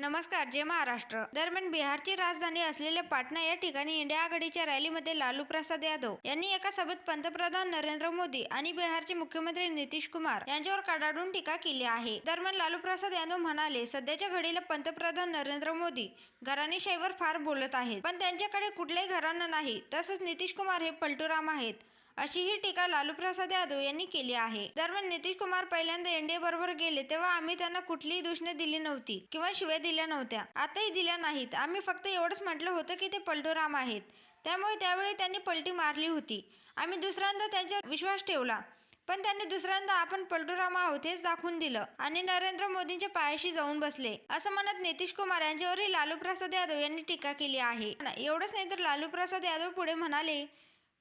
नमस्कार जय महाराष्ट्र. दरम्यान बिहारची राजधानी असलेल्या पाटणा या ठिकाणी इंडिया आघाडीच्या रॅलीमध्ये लालू प्रसाद यादव यांनी एका सभेत पंतप्रधान नरेंद्र मोदी आणि बिहारचे मुख्यमंत्री नितीश कुमार यांच्यावर कडाडून टीका केली आहे. दरम्यान लालू प्रसाद यादव म्हणाले सध्याच्या घडीला पंतप्रधान नरेंद्र मोदी घराणेशाहीवर फार बोलत आहेत. पण त्यांच्याकडे कुठलंही घराणं नाही. तसंच नितीश कुमार हे पलटूराम आहेत. अशी ही टीका लालूप्रसाद यादव यांनी केली आहे. दरम्यान नितीश कुमार पहिल्यांदा एनडीए बरोबर गेले तेव्हा आम्ही त्यांना कुठलीही दूषणे दिली नव्हती किंवा शिव्या दिल्या नव्हत्या. आताही दिल्या नाहीत. आम्ही फक्त एवढंच म्हटलं होतं की ते पलटूराम आहेत. त्यामुळे त्यावेळी त्यांनी पलटी मारली होती. आम्ही दुसऱ्यांदा त्यांच्यावर विश्वास ठेवला. पण त्यांनी दुसऱ्यांदा आपण पलटूराम आहोत हेच दाखवून दिलं आणि नरेंद्र मोदींच्या पायाशी जाऊन बसले. असं म्हणत नितीश कुमार यांच्यावरही लालू प्रसाद यादव यांनी टीका केली आहे. एवढंच नाही तर लालू प्रसाद यादव पुढे म्हणाले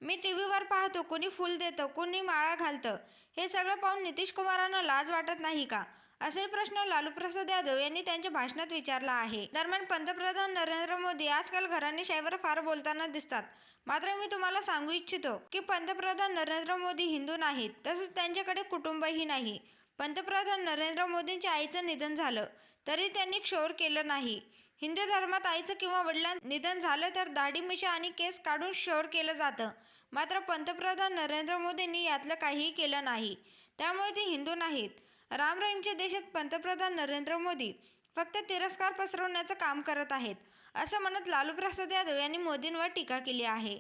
मी टी व्हीवर पाहतो कोणी फुल देतं कोणी माळा घालतं. हे सगळं पाहून नितीश कुमारांना लाज वाटत नाही का? असे प्रश्न लालू प्रसाद यादव यांनी त्यांच्या भाषणात विचारला आहे. दरम्यान पंतप्रधान नरेंद्र मोदी आजकाल घराणेशाहीवर फार बोलताना दिसतात. मात्र मी तुम्हाला सांगू इच्छितो की पंतप्रधान नरेंद्र मोदी हिंदू नाहीत तसंच त्यांच्याकडे कुटुंबही नाही. पंतप्रधान नरेंद्र मोदींच्या आईचं निधन झालं तरी त्यांनी क्षौर केलं नाही. हिंदू धर्मात आईचं किंवा वडिलांचं निधन झालं तर दाढी मिशा आणि केस काढून शोर केलं जातं. मात्र पंतप्रधान नरेंद्र मोदींनी यातलं काहीही केलं नाही. त्यामुळे ते हिंदू नाहीत. रामराईंच्या देशात पंतप्रधान नरेंद्र मोदी फक्त तिरस्कार पसरवण्याचं काम करत आहेत असं म्हणत लालू प्रसाद यादव यांनी मोदींवर टीका केली आहे.